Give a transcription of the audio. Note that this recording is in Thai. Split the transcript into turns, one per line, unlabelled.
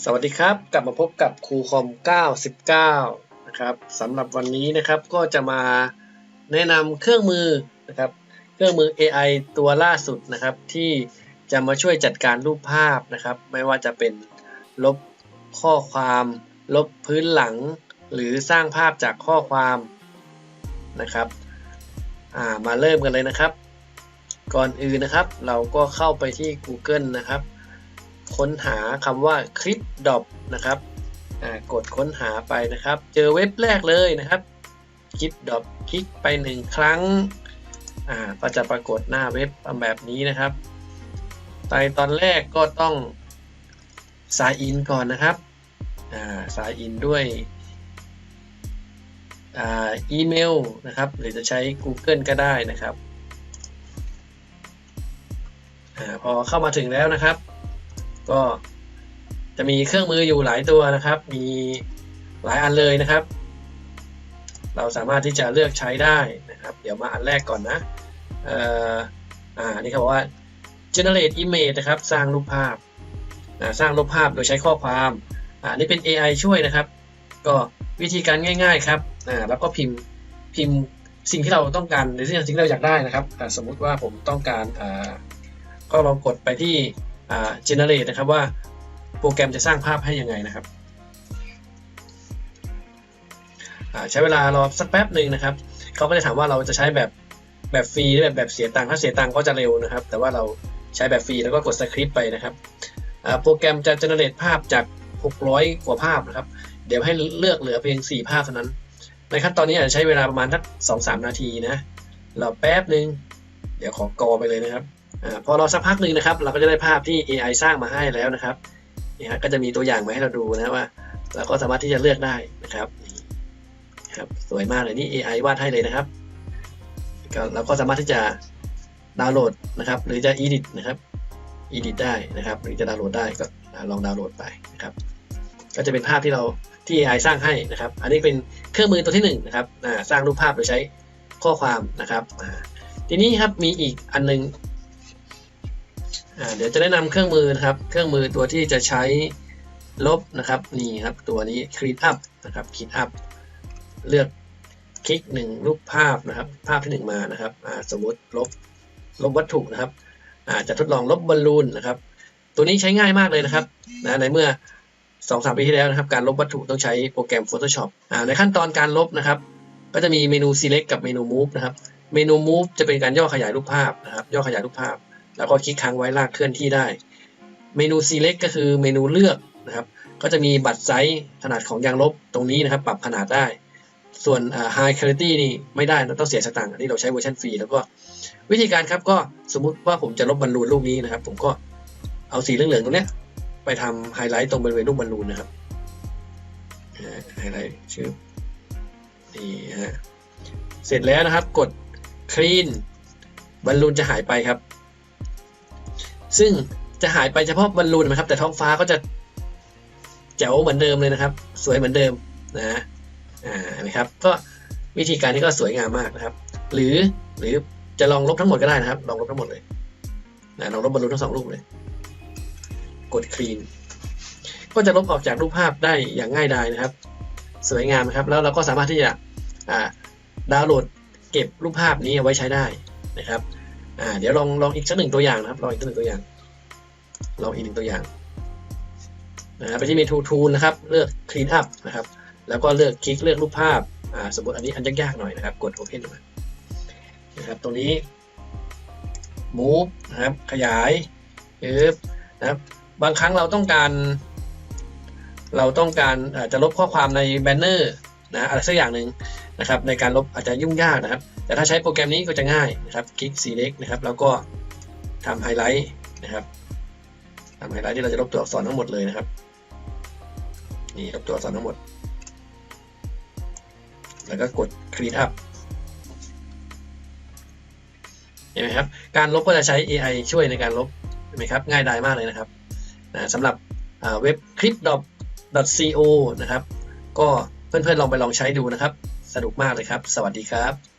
สวัสดีครับกลับมาพบกับครูคอม 99 นะครับสำหรับวันนี้นะครับก็จะมาแนะนำเครื่องมือนะครับเครื่องมือ AI ตัวล่าสุดนะครับ ที่จะมาช่วยจัดการรูปภาพนะครับ ไม่ว่าจะเป็นลบข้อความ ลบพื้นหลัง หรือสร้างภาพจากข้อความนะครับามาเริ่มกันเลยนะครับ ก่อนอื่นนะครับ เราก็เข้าไปที่ Google นะครับ ค้นหาคำว่าคลิปดอ p นะครับกดค้นหาไปนะครับ เจอเว็บแรกเลยนะครับคลิปดอ p คลิกไปหนึ่งครั้งก็จะปรากฏหน้าเว็บแบบนี้นะครับในตอนแรกก็ต้อง sign in ก่อนนะครับอ่า sign in ด้วยอีเมลนะครับ หรือจะใช้ Google ก็ได้นะครับอพอเข้ามาถึงแล้วนะครับ ก็จะมีเครื่องมืออยู่หลายตัวนะครับ มีหลายอันเลยนะครับ เราสามารถที่จะเลือกใช้ได้นะครับ เดี๋ยวมาอันแรกก่อนนะเอ่ออ่านี่เขาบอกว่า generate image นะครับ สร้างรูปภาพสร้างรูปภาพโดยใช้ข้อความอ่านี่เป็น AI ช่วยนะครับ ก็วิธีการง่าย ๆ ครับอ่าแล้วก็พิมพ์พิมพ์สิ่งที่เราต้องการหรือสิ่งที่เราอยากได้นะครับ สมมุติว่าผมต้องการอ่าก็ลองกดไปที่ generate นะครับว่าโปรแกรมจะสร้างภาพให้ยังไงนะครับใช้เวลารอสักแป๊บหนึ่งนะครับเขาก็จะถามว่าเราจะใช้แบบแบบฟรีหรือแบบแบบเสียตังค์ถ้าเสียตังค์ก็จะเร็วนะครับ แต่ว่าเราใช้แบบฟรีแล้วก็กดสคริปต์ไปนะครับโปรแกรมจะ generate ภาพจาก 600 กว่าภาพนะครับ เดี๋ยวให้เลือกเหลือเพียง 4 ภาพเท่านั้น ในขั้นตอนนี้อาจจะใช้เวลาประมาณสัก2-3 นาทีนะรอแป๊บหนึ่งเดี๋ยวขอกอไปเลยนะครับ พอรอสักพักหนึ่งนะครับ เราก็จะได้ภาพที่ AI สร้างมาให้แล้วนะครับนี่ฮะก็จะมีตัวอย่างมาให้เราดูนะว่า เราก็สามารถที่จะเลือกได้นะครับครับสวยมากเลยนี่ AI วาดให้เลยนะครับเราก็สามารถที่จะดาวน์โหลดนะครับ หรือจะ edit นะครับ edit ได้นะครับ หรือจะดาวน์โหลดได้ก็ลองดาวน์โหลดไปนะครับ ก็จะเป็นภาพที่เราที่ AI สร้างให้นะครับ อันนี้เป็นเครื่องมือตัวที่1นนะครับสร้างรูปภาพโดยใช้ข้อความนะครับ ทีนี้ครับมีอีกอันนึง เดี๋ยวจะแนะนำเครื่องมือนะครับ เครื่องมือตัวที่จะใช้ลบนะครับนี่ครับตัวนี้ clean up นะครับ clean up เลือกคลิกหนึ่งรูปภาพนะครับ ภาพที่1มานะครับสมมติลบลบวัตถุนะครับจะทดลองลบบอลลูนนะครับ ตัวนี้ใช้ง่ายมากเลยนะครับนะในเมื่อ2อสปีที่แล้วนะครับ การลบวัตถุต้องใช้โปรแกรม Photoshop ในขั้นตอนการลบนะครับ ก็จะมีเมนู select กับเมนู move นะครับ เมนู move จะเป็นการย่อขยายรูปภาพนะครับ ย่อขยายรูปภาพ แล้วก็คลิกค้างไว้ลากเคลื่อนที่ได้ เมนู select ก็คือเมนูเลือกนะครับ ก็จะมีบัตรไซส์ขนาดของยางลบตรงนี้นะครับ ปรับขนาดได้ ส่วน high quality นี่ไม่ได้ต้องเสียสตังค์ที่เราใช้เวอร์ชันฟรีแล้วก็วิธีการครับก็สมมุติว่าผมจะลบบอลลูนลูกนี้นะครับ ผมก็เอาสีเหลืองๆตรงนี้ไปทำไฮไลท์ตรงบริเวณลูกบอลลูนนะครับไฮไลท์ชื่อนี่ฮะเสร็จแล้วนะครับกด clean บอลลูนจะหายไปครับ ซึ่งจะหายไปเฉพาะบอลลูนนะครับ แต่ท้องฟ้าก็จะแจ๋วเหมือนเดิมเลยนะครับ สวยเหมือนเดิมนะอ่านะครับ ก็วิธีการนี้ก็สวยงามมากนะครับ หรือหรือจะลองลบทั้งหมดก็ได้นะครับ ลองลบทั้งหมดเลยนะลองลบบอลลูนทั้งสองรูปเลย กดคลีนก็จะลบออกจากรูปภาพได้อย่างง่ายดายนะครับ สวยงามนะครับ แล้วเราก็สามารถที่จะดาวน์โหลดเก็บรูปภาพนี้เอาไว้ใช้ได้นะครับ อ่าเดี๋ยวลองลองอีกสักหนึ่งตัวอย่างนะครับลองอีกสักหนึ่งตัวอย่างลองอีกหนึ่งตัวอย่างนะไปที่เมนูทูลนะครับ เลือก clean up นะครับ แล้วก็เลือกคลิกเลือกรูปภาพอ่าสมมติอันนี้อันยากๆหน่อยนะครับ กด open มานะครับ ตรงนี้ move นะครับ ขยายปึ๊บนะครับ บางครั้งเราต้องการ เราต้องการจะลบข้อความในแบนเนอร์นะอะไรสักอย่างหนึ่ง นะครับในการลบอาจจะยุ่งยากนะครับ แต่ถ้าใช้โปรแกรมนี้ก็จะง่ายนะครับ คลิก select นะครับ แล้วก็ทำไฮไลท์นะครับทำไฮไลท์ที่เราจะลบตัวอักษรทั้งหมดเลยนะครับ นี่ลบตัวอักษรทั้งหมด แล้วก็กด clean up เห็นไหมครับ การลบก็จะใช้ AI ช่วยในการลบเห็นไหมครับ ง่ายดายมากเลยนะครับนะสำหรับเว็บ clip.co นะครับ ก็เพื่อนๆลองไปลองใช้ดูนะครับ สนุกมากเลยครับ สวัสดีครับ